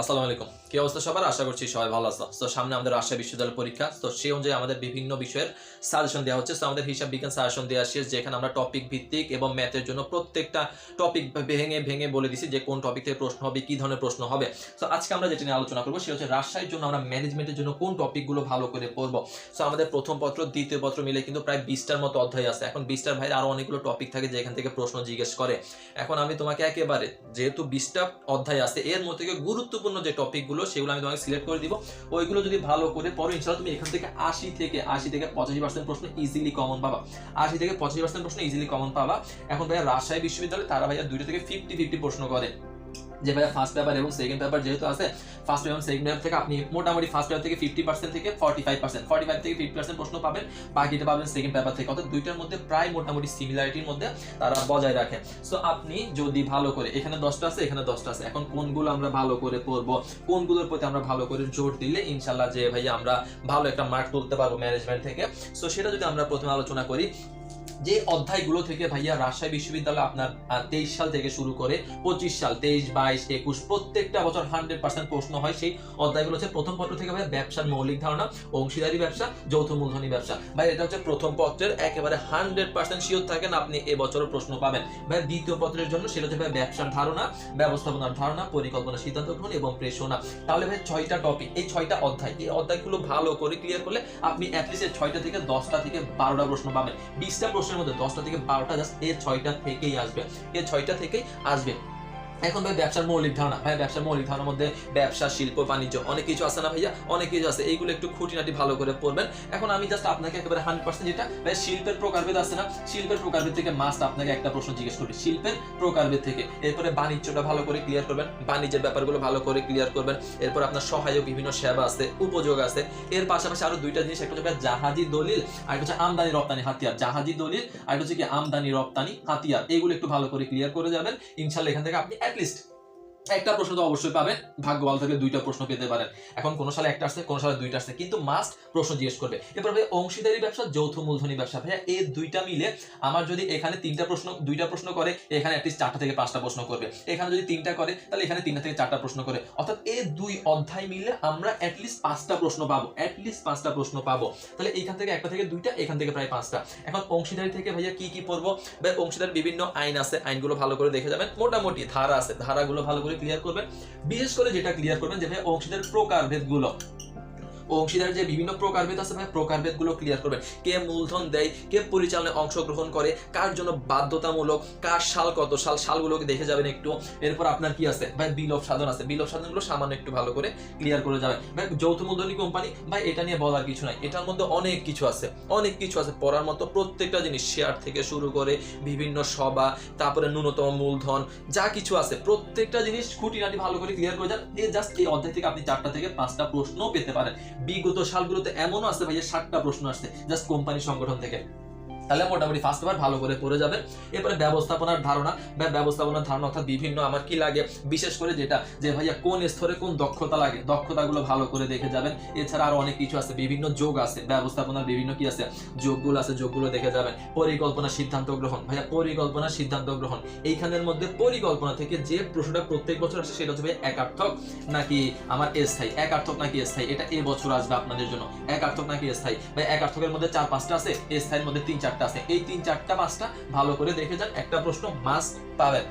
আসসালামু আলাইকুম। কি অবস্থা সবার? আশা করছি সবাই ভালো আছো। তো সামনে আমাদের রাজশাহী বিশ্ববিদ্যালয় পরীক্ষা। তো সেই অনুযায়ী আমাদের বিভিন্ন বিষয়ের সাজেশন দেওয়া হচ্ছে। তো আমাদের হিসাব বিজ্ঞান সাজেশন দেওয়া শেষ যেখানে আমরা টপিক ভিত্তিক এবং ম্যাথের জন্য প্রত্যেকটা টপিক ভেঙে ভেঙে বলে দিছি যে কোন টপিক থেকে প্রশ্ন হবে, কি ধরনের প্রশ্ন হবে। তো আজকে আমরা যেটা নিয়ে আলোচনা করব, সেটা হচ্ছে রাজশাহীর জন্য আমরা ম্যানেজমেন্টের জন্য কোন টপিকগুলো ভালো করে পড়ব। তো আমাদের প্রথম পত্র, দ্বিতীয় পত্র মিলে কিন্তু প্রায় বিশটার মতো অধ্যায় আছে। এখন বিশটার ভাইয়ের আরও অনেকগুলো টপিক থাকে যেখান থেকে প্রশ্ন জিজ্ঞেস করে। এখন আমি তোমাকে একেবারে যেহেতু বিশটা অধ্যায় আছে, এর মধ্যে থেকে গুরুত্বপূর্ণ যে টপিকগুলো সেগুলো আমি তোমাকে সিলেক্ট করে দিব। ওইগুলো যদি ভালো করে পরে ইনশাল্লাহ তুমি এখান থেকে আশি থেকে আশি থেকে পঁচাশি পার্সেন্ট প্রশ্ন ইজিলি কমন পাবা। আশি থেকে পঁচাশি পার্সেন্ট প্রশ্ন ইজিলি কমন পাবা। এখন ভাইয়া রাজশাহী বিশ্ববিদ্যালয় তারা ভাইয়া দুইটা থেকে ফিফটি ফিফটি প্রশ্ন করে। যে ভাইয়া ফার্স্ট পেপার এবং সেকেন্ড পেপার যেহেতু আছে ফার্স্ট পেপার সেকেন্ড পেপার থেকে আপনি মোটামুটি ফার্স্ট পেপার থেকে ফিফটি পার্সেন্ট থেকে forty five percent forty five থেকে ফিফটি পার্সেন্ট প্রশ্ন পাবেন, বাকিটা পাবেন সেকেন্ড পেপার থেকে। অর্থাৎ দুইটার মধ্যে প্রায় মোটামুটি সিমিলারিটির মধ্যে তারা বজায় রাখে। সো আপনি যদি ভালো করে, এখানে দশটা আছে, এখানে দশটা আছে। এখন কোনগুলো আমরা ভালো করে পড়ব, কোনগুলোর প্রতি আমরা ভালো করে জোর দিলে ইনশাল্লাহ যে ভাইয়া আমরা ভালো একটা মার্ক তুলতে পারব ম্যানেজমেন্ট থেকে। সো সেটা যদি আমরা প্রথমে আলোচনা করি যে অধ্যায়গুলো থেকে ভাইয়া রাজশাহী বিশ্ববিদ্যালয় আপনার তেইশ সাল থেকে শুরু করে পঁচিশ সাল, তেইশ, বাইশ, একুশ, প্রত্যেকটা বছর হান্ড্রেড পার্সেন্ট প্রশ্ন হয়। সেই অধ্যায়গুলো হচ্ছে প্রথম পত্র থেকে ভাইয়া ব্যবসার মৌলিক ধারণা, অংশীদারি ব্যবসা, যৌথ মূলধনী ব্যবসা। ভাই এটা হচ্ছে প্রথম পত্রের একেবারে হান্ড্রেড পার্সেন্ট শিওর থাকেন আপনি এবছরও প্রশ্ন পাবেন। ভাই দ্বিতীয় পত্রের জন্য সেটা হচ্ছে ভাই ব্যবসার ধারণা, ব্যবস্থাপনার ধারণা, পরিকল্পনা সিদ্ধান্ত গ্রহণ এবং প্রেষণা। তাহলে ভাই ছয়টা টপিক এই ছয়টা অধ্যায়, এই অধ্যায়গুলো ভালো করে ক্লিয়ার করলে আপনি অ্যাটলিস্ট ছয়টা থেকে দশটা থেকে বারোটা প্রশ্ন পাবেন। বিশটা মধ্যে দশটা থেকে বারোটা জাস্ট এই ছয়টা থেকেই আসবে। এর ছয়টা থেকেই আসবে। এখন ভাই ব্যবসার মৌলিক ধারণা, ভাই ব্যবসার মৌলিক ধারণার মধ্যে ব্যবসা, শিল্প, বাণিজ্য, অনেক কিছু আছে না ভাইয়া? অনেক কিছু আছে। এইগুলো একটু খুঁটিনাটি ভালো করে পড়বেন। এখন আমি জাস্ট আপনাকে একেবারে হান্ড্রেড পার্সেন্ট যেটা, ভাই শিল্পের প্রকারভেদ আছে না? শিল্পের প্রকারভেদ থেকে মাস্ট আপনাকে একটা প্রশ্ন জিজ্ঞেস করবে শিল্পের প্রকারভেদ থেকে। এরপরে বাণিজ্যটা ভালো করে ক্লিয়ার করবেন। বাণিজ্যের ব্যাপারগুলো ভালো করে ক্লিয়ার করবেন। এরপর আপনার সহায়ক বিভিন্ন সেবা আছে, উপযোগ আছে। এর পাশাপাশি আরও দুইটা জিনিস, একটা হচ্ছে জাহাজি দলিল, আর একটা হচ্ছে আমদানি রপ্তানি, হাতিয়ার। জাহাজি দলিল, আর হচ্ছে কি আমদানি রপ্তানি, হাতিয়ার। এগুলো একটু ভালো করে ক্লিয়ার করে যাবেন। ইনশাল্লাহ এখান থেকে আপনি অ্যাটলিস্ট একটা প্রশ্ন তো অবশ্যই পাবেন। ভাগ্য ভালো থাকলে দুইটা প্রশ্ন পেতে পারেন। এখন কোন সালে একটা আসছে, কোন সালে দুইটা আসছে, কিন্তু মাস্ট প্রশ্ন জিজ্ঞেস করবে। এরপর ভাই অংশীদারি ব্যবসা, যৌথ মূলধনী ব্যবসা। ভাইয়া, এই দুইটা মিলে আমার যদি এখানে তিনটা প্রশ্ন, দুইটা প্রশ্ন করে, এখানে অ্যাটলিস্ট চারটা থেকে পাঁচটা প্রশ্ন করবে। এখানে যদি তিনটা করে, তাহলে এখানে তিনটা থেকে চারটা প্রশ্ন করে। অর্থাৎ এই দুই অধ্যায় মিলে আমরা অ্যাটলিস্ট পাঁচটা প্রশ্ন পাবো। অ্যাটলিস্ট পাঁচটা প্রশ্ন পাবো। তাহলে এখান থেকে একটা থেকে দুইটা, এখান থেকে প্রায় পাঁচটা। এখন অংশীদারি থেকে ভাইয়া কি কি পড়ব? ভাই অংশীদার বিভিন্ন আইন আছে। আইনগুলো ভালো করে দেখে যাবেন। মোটামুটি ধারা আছে। ধারাগুলো ভালো করে ক্লিয়ার করবেন। বিশেষ করে যেটা ক্লিয়ার করবেন যেটা অংশীদার প্রকারভেদ অংশীদার যে বিভিন্ন প্রকারভেদ আছে, ভাই প্রকারভেদগুলো ক্লিয়ার করবেন। কে মূলধন দেয়, কে পরিচালনায় অংশগ্রহণ করে, কার জন্য বাধ্যতামূলক, কার সাল কত সাল, সালগুলোকে দেখে যাবেন একটু। এরপর আপনার কি আছে? ভাই বিল অফ সাধন আছে। বিল অফ সাধনগুলো সামান্য একটু ভালো করে ক্লিয়ার করে যাবেন। ভাই, যৌথ মূলধনী কোম্পানি ভাই, এটা নিয়ে বলার কিছু নাই। এটার মধ্যে অনেক কিছু আছে। অনেক কিছু আছে। পড়ার মতো প্রত্যেকটা জিনিস শেয়ার থেকে শুরু করে বিভিন্ন সভা, তারপরে ন্যূনতম মূলধন, যা কিছু আছে। প্রত্যেকটা জিনিস খুঁটিনাটি ভালো করে ক্লিয়ার করে যান। এই জাস্ট এই অধ্যায় থেকে আপনি চারটা থেকে পাঁচটা প্রশ্ন পেতে পারেন। বিগত সালগুলোতে এমনও আছে ভাইয়া ষাটটা প্রশ্ন আসছে জাস্ট কোম্পানি সংগঠন থেকে। তাহলে মোটামুটি ফার্স্ট বার ভালো করে পড়ে যাবেন এরপরে ব্যবস্থাপনার ধারণা বা ব্যবস্থাপনার ধারণা অর্থাৎ বিভিন্ন আমার কি লাগে, বিশেষ করে যেটা যে ভাইয়া কোন স্তরে কোন দক্ষতা লাগে, দক্ষতাগুলো ভালো করে দেখে যাবেন। এছাড়া আরও অনেক কিছু আছে, বিভিন্ন যোগ আছে, ব্যবস্থাপনার বিভিন্ন কি আছে, যোগগুলো আছে, যোগগুলো দেখে যাবেন। পরিকল্পনা সিদ্ধান্ত গ্রহণ, ভাইয়া পরিকল্পনা সিদ্ধান্ত গ্রহণ। এইখানের মধ্যে পরিকল্পনা থেকে যে প্রশ্নটা প্রত্যেক বছর আসে সেটা হচ্ছে একার্থক নাকি আমার স্থায়ী একার্থক নাকি স্থায়ী এটা এ বছর আসবে আপনাদের জন্য। একার্থক নাকি স্থায়ী ভাই একার্থকের মধ্যে চার পাঁচটা আছে স্থায়ীর মধ্যে তিন চারটা আছে। এই তিন চারটা পাঁচটা ভালো করে দেখে যান। একটা প্রশ্ন মাস্ট পাবেন।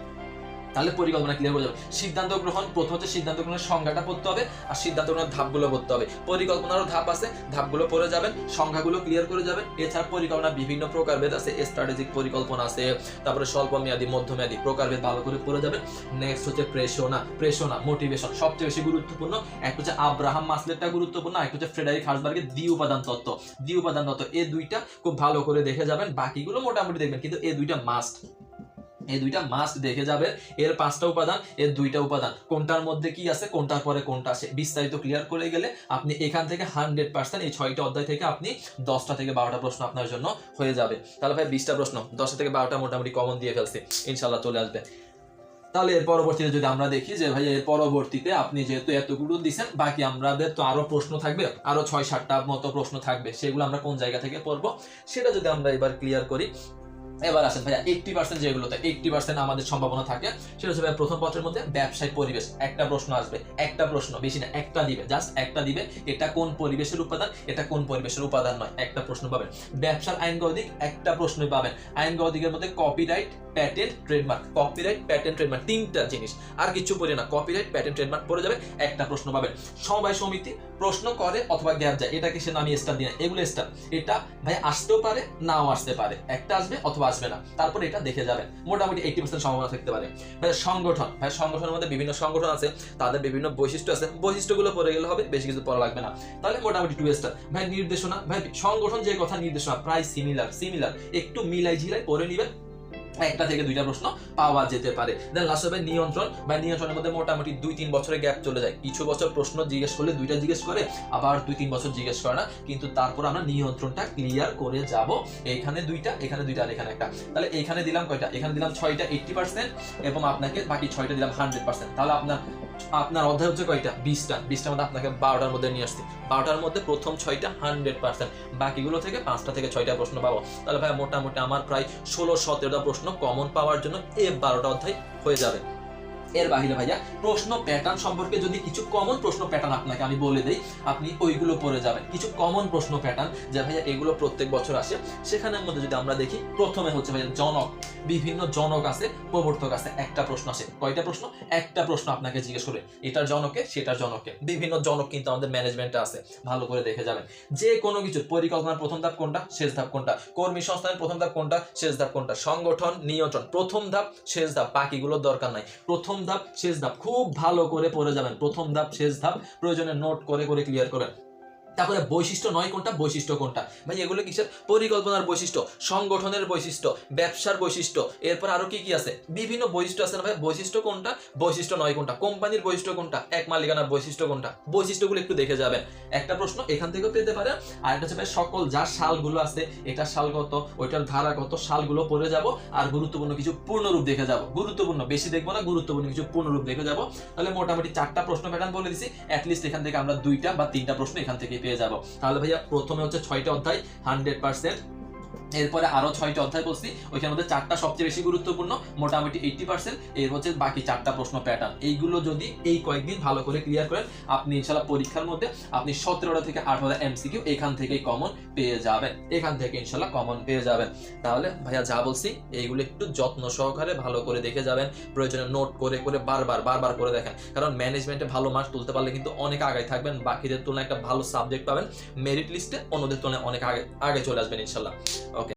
তাহলে পরিকল্পনা ক্লিয়ার হয়ে যাবে। সিদ্ধান্ত গ্রহণ, প্রথম হচ্ছে সিদ্ধান্ত গ্রহণের সংজ্ঞাটা পড়তে হবে আর সিদ্ধান্ত গ্রহণের ধাপগুলো পড়তে হবে। পরিকল্পনারও ধাপ আছে, ধাপগুলো পড়ে যাবেন সংখ্যাগুলো ক্লিয়ার করে যাবেন। এছাড়া পরিকল্পনা বিভিন্ন প্রকারভেদ আছে স্ট্র্যাটেজিক পরিকল্পনা আছে, তারপরে স্বল্প মেয়াদী মধ্যমেয়াদী প্রকারভেদ ভালো করে পড়ে যাবেন। নেক্সট হচ্ছে প্রেষণা প্রেষণা মোটিভেশন সবচেয়ে বেশি গুরুত্বপূর্ণ। এক হচ্ছে আব্রাহাম মাসলেটটা গুরুত্বপূর্ণ একটা হচ্ছে ফ্রেডারিক হার্সবার্গের দ্বি উপাদান তত্ত্ব। দ্বি উপাদান তত্ত্ব এই দুইটা খুব ভালো করে দেখে যাবেন, বাকিগুলো মোটামুটি দেখবেন, কিন্তু এই দুইটা মাস্ট এই দুইটা মাস্ট দেখে যাবে। এর পাঁচটা উপাদান, এর দুইটা উপাদান। কোনটার মধ্যে কি আছে, কোনটার পরে কোনটা আছে বিস্তারিত ক্লিয়ার করে গেলে আপনি এখান থেকে হান্ড্রেড পার্সেন্ট এই ছয়টা অধ্যায় থেকে আপনি দশটা থেকে বারোটা প্রশ্ন আপনার জন্য হয়ে যাবে। তাহলে ভাই বিশটা প্রশ্ন, দশটা থেকে বারোটা মোটামুটি কমন দিয়ে ফেলছে। ইনশাল্লাহ চলে আসবে। তাহলে এর পরবর্তীতে যদি আমরা দেখি যে ভাই এর পরবর্তীতে আপনি যেহেতু এতগুলো দিচ্ছেন বাকি আমাদের তো আরও প্রশ্ন থাকবে, আরও ছয় সাতটা মতো প্রশ্ন থাকবে, সেগুলো আমরা কোন জায়গা থেকে পড়ব, সেটা যদি আমরা এবার ক্লিয়ার করি এবার আসেন ভাইয়া এইটটি পার্সেন্ট যেগুলোতে এইটটি পার্সেন্ট আমাদের সম্ভাবনা থাকে, সেটা হচ্ছে ভাইয়া প্রথম পত্রের মধ্যে ব্যবসায়িক পরিবেশ। একটা প্রশ্ন আসবে, একটা প্রশ্ন, বেশি না, একটা দিবে জাস্ট একটা দিবে, এটা কোন পরিবেশের উপাদান, এটা কোন পরিবেশের উপাদান নয়, একটা প্রশ্ন পাবেন। ব্যবসার আইন গদিক একটা প্রশ্নই পাবেন আইন গদিকের মধ্যে copyright patent trademark copyright patent trademark তিনটা জিনিস। আর কিছু পড়ে না কপিরাইট প্যাটেন্ট ট্রেডমার্ক পড়ে যাবে, একটা প্রশ্ন পাবেন। সমবায় সমিতি প্রশ্ন করে অথবা গ্যাপ যায়, এটাকে সে নামিয়ে স্টার দিয়ে এগুলো স্টার এটা ভাই আসতেও পারে, নাও আসতে পারে। একটা আসবে অথবা আসবে না। তারপর এটা দেখে যাবেন। মোটামুটি এইটি পার্সেন্ট সম্ভাবনা থাকতে পারে। সংগঠন। ভাই, সংগঠনের মধ্যে বিভিন্ন সংগঠন আছে। তাদের বিভিন্ন বৈশিষ্ট্য আছে। বৈশিষ্ট্যগুলো পড়ে গেলে হবে, বেশি কিছু পড়া লাগবে না। তাহলে মোটামুটি টু। স্টার ভাই, নির্দেশনা। ভাই, সংগঠন যে কথা নির্দেশনা, প্রায় সিমিলার সিমিলার একটু মিলাই ঝিলাই পড়ে নিবেন। একটা থেকে দুইটা প্রশ্ন পাওয়া যেতে পারে। দেন লাস্ট হবে নিয়ন্ত্রণ। বা নিয়ন্ত্রণের মধ্যে মোটামুটি দুই তিন বছরের গ্যাপ চলে যায়। কিছু বছর প্রশ্ন জিজ্ঞেস করলে দুইটা জিজ্ঞেস করে, আবার দুই তিন বছর জিজ্ঞেস করে না। কিন্তু তারপর আমরা নিয়ন্ত্রণটা ক্লিয়ার করে যাব। এখানে দুইটা এখানে দুইটা আর এখানে একটা। তাহলে এখানে দিলাম কয়টা? এখানে দিলাম ছয়টা এইটটি পার্সেন্ট এবং আপনাকে বাকি ছয়টা দিলাম হান্ড্রেড পার্সেন্ট তাহলে আপনার আপনার অধ্যায় হচ্ছে কয়টা? বিশটা। বিশটার মধ্যে আপনাকে বারোটার মধ্যে নিয়ে আসছি। বারোটার মধ্যে প্রথম ছয়টা হান্ড্রেড পার্সেন্ট বাকিগুলো থেকে পাঁচটা থেকে ছয়টা প্রশ্ন পাবো। তাহলে ভাই, মোটামুটি আমার প্রায় ষোলো সতেরোটা প্রশ্ন কমন পাওয়ার জন্য এ বারোটা অধ্যায় হয়ে যাবে। এর বাহিরে ভাইয়া, প্রশ্ন প্যাটার্ন সম্পর্কে যদি কিছু কমন প্রশ্ন প্যাটার্ন আপনাকে আমি বলে দেই, আপনি ওইগুলো পড়ে যাবেন। কিছু কমন প্রশ্ন প্যাটার্ন যে ভাইয়া এগুলো প্রত্যেক বছর আসে। সেখানের মধ্যে যদি আমরা দেখি, প্রথমে হচ্ছে ভাইয়া জনক। বিভিন্ন জনক আছে, প্রবর্তক আছে, একটা প্রশ্ন আসে। কয়টা প্রশ্ন? একটা প্রশ্ন আপনাকে জিজ্ঞেস করে এটার জনকে সেটার জনকে বিভিন্ন জনক কিন্তু আমাদের ম্যানেজমেন্টে আছে, ভালো করে দেখে যাবেন। যে কোনো কিছু পরিকল্পনার প্রথম ধাপ কোনটা? শেষ ধাপ কোনটা? কর্মী সংস্থানের প্রথম ধাপ কোনটা? শেষ ধাপ কোনটা? সংগঠন, নিয়ন্ত্রণ। প্রথম ধাপ, শেষ ধাপ, বাকিগুলোর দরকার নাই। প্রথম ধাপ, শেষ ধাপ, খুব ভালো করে পড়ে যাবেন। প্রথম ধাপ, শেষ ধাপ, প্রয়োজনে নোট করে করে ক্লিয়ার করেন। তারপরে বৈশিষ্ট্য নয় কোনটা, বৈশিষ্ট্য কোনটা? ভাই, এগুলো কিসের? পরিকল্পনার বৈশিষ্ট্য, সংগঠনের বৈশিষ্ট্য, ব্যবসার বৈশিষ্ট্য, এরপর আরও কি কি আছে? বিভিন্ন বৈশিষ্ট্য আছে না ভাই? বৈশিষ্ট্য কোনটা? বৈশিষ্ট্য নয় কোনটা? কোম্পানির বৈশিষ্ট্য কোনটা? এক মালিকানার বৈশিষ্ট্য কোনটা? বৈশিষ্ট্যগুলো একটু দেখে যাবেন। একটা প্রশ্ন এখান থেকেও পেতে পারে আর একটা হচ্ছে ভাই, সকল যার সালগুলো আছে এটার সাল কত, ওইটার ধারা কত, সালগুলো পড়ে যাব আর গুরুত্বপূর্ণ কিছু পূর্ণরূপ দেখে যাব। গুরুত্বপূর্ণ, বেশি দেখব না, গুরুত্বপূর্ণ কিছু পূর্ণরূপ দেখে যাব। তাহলে মোটামুটি চারটা প্রশ্ন প্যাটার্ন বলে দিছি। অ্যাটলিস্ট এখান থেকে আমরা দুইটা বা তিনটা প্রশ্ন এখান থেকে পেয়ে যাব। তাহলে ভাইয়া প্রথমে হচ্ছে ছয়টা অধ্যায় হান্ড্রেড পার্সেন্ট এরপরে আরও ছয়টা অধ্যায় বলছি ওইখানের মধ্যে চারটা সবচেয়ে বেশি গুরুত্বপূর্ণ, মোটামুটি এইটটি পার্সেন্ট এর হচ্ছে বাকি চারটা প্রশ্ন প্যাটার্ন এইগুলো যদি এই কয়েকদিন ভালো করে ক্লিয়ার করেন, আপনি ইনশাল্লাহ পরীক্ষার মধ্যে আপনি সতেরোটা থেকে আঠারোটা এমসিকিউ এখান থেকেই কমন পেয়ে যাবেন। এখান থেকে ইনশাল্লাহ কমন পেয়ে যাবেন। তাহলে ভাইয়া যা বলছি, এইগুলো একটু যত্ন সহকারে ভালো করে দেখে যাবেন, প্রয়োজনে নোট করে করে বারবার বারবার করে দেখেন। কারণ ম্যানেজমেন্টে ভালো মার্কস তুলতে পারলে কিন্তু অনেক আগে থাকবেন, বাকিদের তুলনায় একটা ভালো সাবজেক্ট পাবেন মেরিট লিস্টে অন্যদের তুলনায় অনেক আগে আগে চলে আসবেন ইনশাল্লাহ